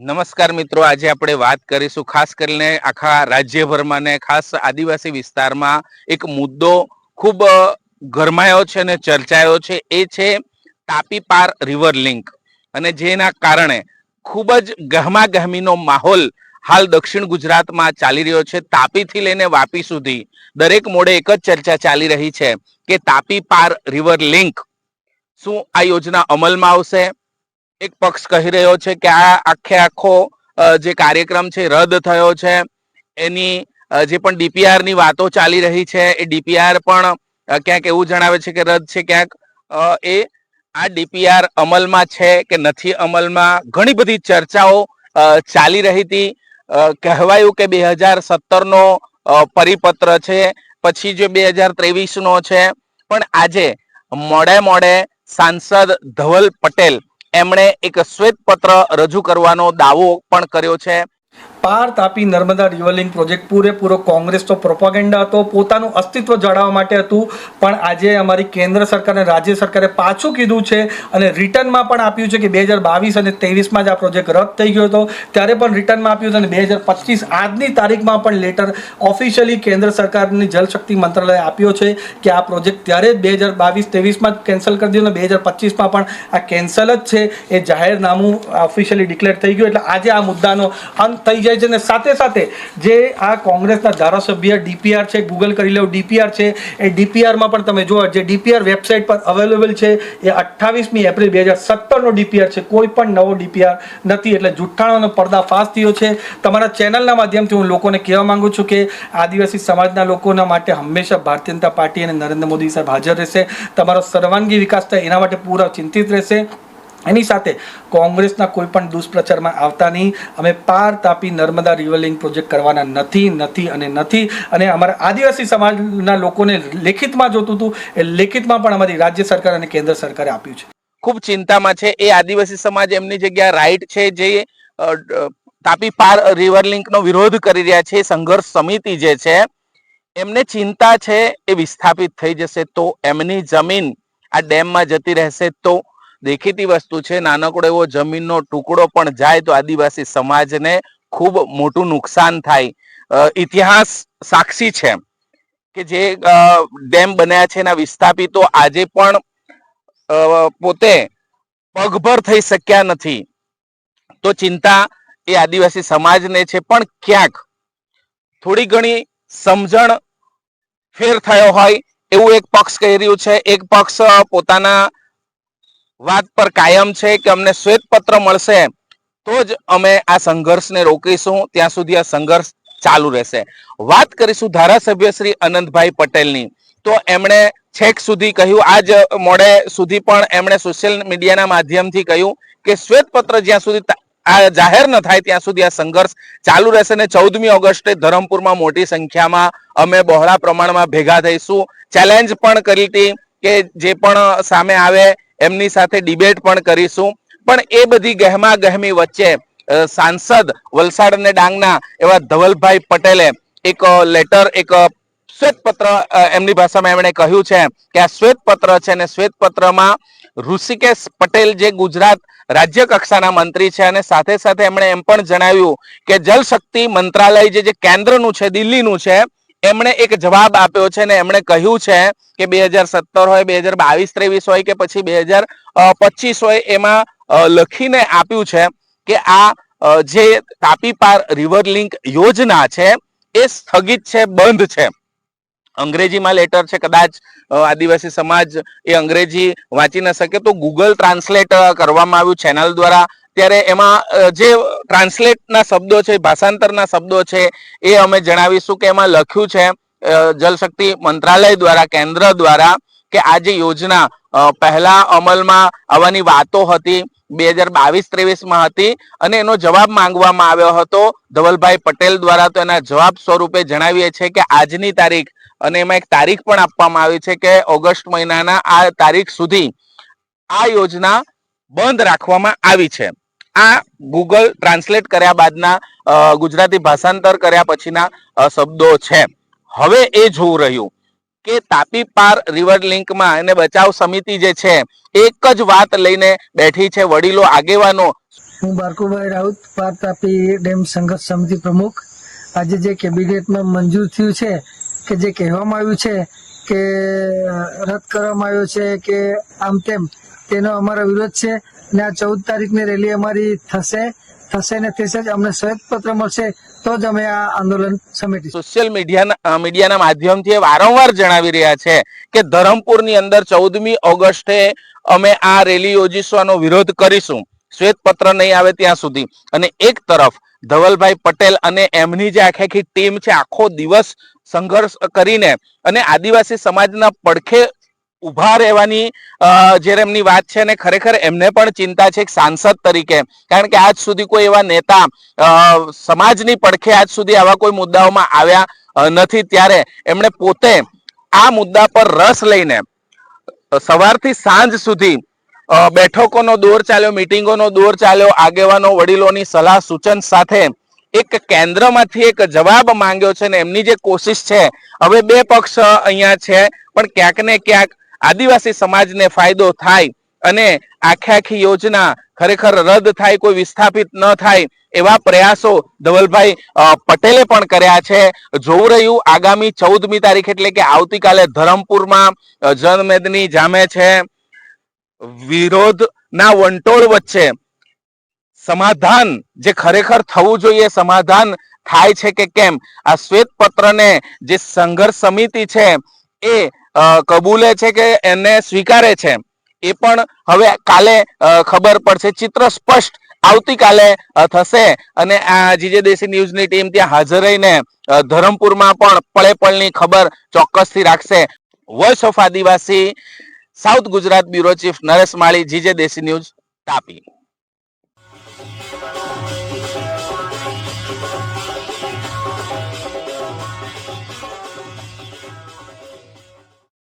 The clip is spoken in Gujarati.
નમસ્કાર મિત્રો, આજે આપણે વાત કરીશું ખાસ કરીને આખા રાજ્યભરમાં ને ખાસ આદિવાસી વિસ્તારમાં એક મુદ્દો ખૂબ ગરમાયો છે અને ચર્ચાયો છે, એ છે તાપી પાર રિવર લિંક અને જેના કારણે ખૂબ જ ગહમાગહમીનો માહોલ હાલ દક્ષિણ ગુજરાતમાં ચાલી રહ્યો છે. તાપીથી લઈને વાપી સુધી દરેક મોડે એક જ ચર્ચા ચાલી રહી છે. કે તાપી પાર રિવર લિંક શું આ યોજના અમલમાં આવશે? એક પક્ષ કહી રહ્યો છે કે આ આખે આખો જે કાર્યક્રમ છે, રદ થયો છે. એની જે પણ ડીપીઆરની વાતો ચાલી રહી છે, એ ડીપીઆર પણ ક્યાંક એવું જણાવે છે કે રદ છે ક્યાંક. એ આ ડીપીઆર અમલમાં છે કે નથી અમલમાં? ઘણી બધી ચર્ચાઓ ચાલી રહી હતી. કહેવાયું કે બે હજાર સત્તરનો પરિપત્ર છે. પછી જે બે હજાર ત્રેવીસનો છે પણ આજે મોડે મોડે સાંસદ ધવલ પટેલ એમણે એક શ્વેત પત્ર રજૂ કરવાનો દાવો પણ કર્યો છે. પાર તાપી નર્મદા રિવરલિંગ પ્રોજેક્ટ. પૂરેપૂરો કોંગ્રેસનો પ્રોપાગેન્ડા હતો, પોતાનું અસ્તિત્વ જાળવવા માટે હતું. પણ આજે અમારી કેન્દ્ર સરકાર અને રાજ્ય સરકારે પાછું કીધું છે અને રિટર્નમાં પણ આપ્યું છે કે બે હજાર બાવીસ અને ત્રેવીસમાં જ આ પ્રોજેક્ટ રદ થઈ ગયો હતો. ત્યારે પણ રિટર્નમાં આપ્યું હતું અને બે હજાર પચીસ આજની તારીખમાં પણ લેટર ઓફિશિયલી કેન્દ્ર સરકારની જલશક્તિ મંત્રાલયે આપ્યો છે કે આ પ્રોજેક્ટ ત્યારે બે હજાર બાવીસ, ત્રેવીસમાં કેન્સલ કરી દીધો અને બે હજાર પચીસમાં પણ આ કેન્સલ જ છે. એ જાહેરનામું ઓફિશિયલી ડિક્લેર થઈ ગયું. એટલે આજે આ મુદ્દાનો અંત થઈ જાય. છે અને સાથે સાથે જે આ કોંગ્રેસના ધારાસભ્ય ડીપીઆર છે ગૂગલ કરી લેવું ડીપીઆર છે, એ ડીપીઆરમાં પણ તમે જુઓ, જે ડીપીઆર વેબસાઇટ પર અવેલેબલ છે, એ અઠ્ઠાવીસમી એપ્રિલ બે હજાર સત્તરનો ડીપીઆર છે, કોઈ પણ નવો ડીપીઆર નથી, એટલે જુઠ્ઠાણાનો પર્દાફાશ થયો છે. તમારા ચેનલના માધ્યમથી હું લોકોને કહેવા માંગુ છું કે આદિવાસી સમાજના લોકોના માટે હંમેશા ભારતીય જનતા પાર્ટી અને નરેન્દ્ર મોદી સાહેબ હાજર રહેશે. તમારો સર્વાંગી વિકાસ થાય, એના માટે પૂરા ચિંતિત રહેશે. એની સાથે કોંગ્રેસના કોઈ પણ દુષ્પ્રચારમાં આવતા નહીં. અમે પાર તાપી નર્મદા રિવરલિંગ પ્રોજેક્ટ કરવાના નથી નથી અને નથી. અને અમારા આદિવાસી સમાજના લોકોને લેખિતમાં જોતું હતું. એ લેખિતમાં પણ અમારી રાજ્ય સરકાર અને કેન્દ્ર સરકારે આપ્યું છે. ખૂબ ચિંતામાં છે. એ આદિવાસી સમાજ એમની જગ્યા રાઈટ છે જે તાપી પાર રિવર લિંકનો વિરોધ કરી રહ્યા છે. સંઘર્ષ સમિતિ જે છે, એમને ચિંતા છે એ વિસ્થાપિત થઈ જશે તો એમની જમીન આ ડેમમાં જતી રહેશે તો દેખીતી વસ્તુ છે, નાનકડો એવો જમીનનો ટુકડો પણ જાય તો આદિવાસી સમાજને ખૂબ મોટું નુકસાન થાય. ઇતિહાસ સાક્ષી છે કે જે ડેમ બન્યા છે એના વિસ્થાપિતો આજે પણ પોતે પગભર થઈ શક્યા નથી. તો ચિંતા એ આદિવાસી સમાજને છે, પણ ક્યાંક થોડી ઘણી સમજણ ફેર થયો હોય એવું એક પક્ષ કહી રહ્યું છે. એક પક્ષ પોતાના વાત પર કાયમ છે કે અમને શ્વેત પત્ર મળશે, તો જ અમે આ સંઘર્ષને રોકીશું. ત્યાં સુધી આ સંઘર્ષ ચાલુ રહેશે. વાત કરીશું ધારાસભ્ય શ્રી અનંતભાઈ પટેલની. તો એમણે છેક સુધી કહ્યું, આજ મોડે સુધી પણ એમણે સોશિયલ મીડિયાના માધ્યમથી કહ્યું કે શ્વેત પત્ર જ્યાં સુધી આ જાહેર ન થાય ત્યાં સુધી આ સંઘર્ષ ચાલુ રહેશે ને ચૌદમી ઓગસ્ટે ધરમપુરમાં મોટી સંખ્યામાં અમે બહોળા પ્રમાણમાં ભેગા થઈશું. ચેલેન્જ પણ કરી હતી કે જે પણ સામે આવે એમની સાથે ડિબેટ પણ કરીશું. પણ એ બધી ગહેમા ગહેમી વચ્ચે સાંસદ વલસાડ અને ડાંગના એવા ધવલભાઈ પટેલે એક લેટર એક શ્વેતપત્ર શ્વેત પત્ર એમની ભાષામાં એમણે કહ્યું છે કે આ શ્વેતપત્ર છે અને શ્વેત પત્રમાં ઋષિકેશ પટેલ જે ગુજરાત રાજ્ય કક્ષાના મંત્રી છે અને સાથે સાથે એમણે એમ પણ જણાવ્યું કે જલ શક્તિ મંત્રાલય જે કેન્દ્રનું છે, દિલ્હીનું છે એમણે એક જવાબ આપ્યો છે ને એમણે કહ્યું છે કે બે હજાર સત્તર હોય, બે હજાર બાવીસ, ત્રેવીસ હોય કે પછી બે હજાર પચીસ હોય એમાં લખીને આપ્યું છે કે આ જે તાપી પાર રિવર લિંક યોજના છે એ સ્થગિત છે, બંધ છે. અંગ્રેજીમાં લેટર છે, કદાચ આદિવાસી સમાજ એ અંગ્રેજી વાંચી ન શકે તો ગૂગલ ટ્રાન્સલેટ કરવામાં આવ્યું ચેનલ દ્વારા ત્યારે એમાં જે ટ્રાન્સલેટના શબ્દો છે, ભાષાંતરના શબ્દો છે, એ અમે જણાવીશું કે એમાં લખ્યું છે જલશક્તિ મંત્રાલય દ્વારા, કેન્દ્ર દ્વારા કે આ જે યોજના પહેલા અમલમાં આવવાની વાતો હતી, બે હજાર બાવીસ ત્રેવીસમાં હતી અને એનો જવાબ માંગવામાં આવ્યો હતો. ધવલભાઈ પટેલ દ્વારા તો એના જવાબ સ્વરૂપે જણાવીએ છીએ કે આજની તારીખ અને એમાં એક તારીખ પણ આપવામાં આવી છે કે ઓગસ્ટ મહિનાના આ તારીખ સુધી આ યોજના બંધ રાખવામાં આવી છે. આ ગૂગલ ટ્રાન્સલેટ કર્યા બાદના ગુજરાતી ભાષાંતર કર્યા પછીના શબ્દો છે. હવે એ જોવું રહ્યું કે તાપી પાર રિવર લિંકમાં અને બચાવ સમિતિ જે છે, એક જ વાત લઈને બેઠી છે વડીલો આગેવાનો. હું બારકુભાઈ રાઉત, પાર તાપી ડેમ સંઘર્ષ સમિતિ પ્રમુખ. આજે જે કેબિનેટમાં મંજૂર થયું છે કે જે કહેવામાં આવ્યું છે કે રદ કરવામાં આવ્યો છે કે આમ તેમ, તેનો અમારો વિરોધ છે. અને આ ચૌદ તારીખની રેલી અમારી થશે. થશે ને થશે જ અમને શ્વેતપત્ર મળશે, તો જ અમે આ આંદોલન સમેટી સોશિયલ મીડિયાના મીડિયાના માધ્યમથી વારંવાર જણાવી રહ્યા છે કે ધરમપુરની અંદર ચૌદમી ઓગસ્ટે અમે આ રેલી યોજીશવાનો વિરોધ કરીશું. શ્વેતપત્ર નહીં આવે ત્યાં સુધી. અને એક તરફ ધવલભાઈ પટેલ અને એમની જે આખી આખી ટીમ છે, આખો દિવસ સંઘર્ષ કરીને અને આદિવાસી સમાજના પડખે ઊભા રહેવાની જ્યારે એમની વાત છે અને ખરેખર એમને પણ ચિંતા છે એક સાંસદ તરીકે. કારણ કે આજ સુધી કોઈ એવા નેતા સમાજની પડખે આજ સુધી આવા કોઈ મુદ્દાઓમાં આવ્યા નથી. ત્યારે એમણે પોતે આ મુદ્દા પર રસ લઈને સવારથી સાંજ સુધી બેઠકોનો દોર ચાલ્યો, મિટિંગોનો દોર ચાલ્યો, આગેવાનો, વડીલોની સલાહ સૂચન સાથે એક કેન્દ્રમાંથી એક જવાબ માંગ્યો છે ને એમની જે કોશિશ છે, હવે બે પક્ષ અહીંયા છે, પણ ક્યાંક ને ક્યાંક આદિવાસી સમાજને ફાયદો થાય અને આખે આખી યોજના ખરેખર રદ થાય, કોઈ વિસ્થાપિત ન થાય એવા પ્રયાસો ધવલભાઈ પટેલે પણ કર્યા છે. જોવું રહ્યું, આગામી ચૌદમી તારીખ એટલે કે આવતીકાલે ધરમપુરમાં જનમેદની જામે છે. વિરોધના વંટોળ વચ્ચે સમાધાન જે ખરેખર થવું જોઈએ, સમાધાન થાય છે કે કેમ? આ શ્વેત પત્રને જે સંઘર્ષ સમિતિ છે એ કબૂલે છે કે એને સ્વીકારે છે. એ પણ હવે કાલે ખબર પડશે. ચિત્ર સ્પષ્ટ આવતીકાલે થશે. અને આ જીજે દેશી ન્યૂઝની ટીમ ત્યાં હાજર રહીને ધરમપુરમાં પણ પળે પળની ખબર ચોક્કસથી રાખશે. Voice of Adivasi, south Gujarat bureau chief Naresh Mali, GJ Desi news Tapi.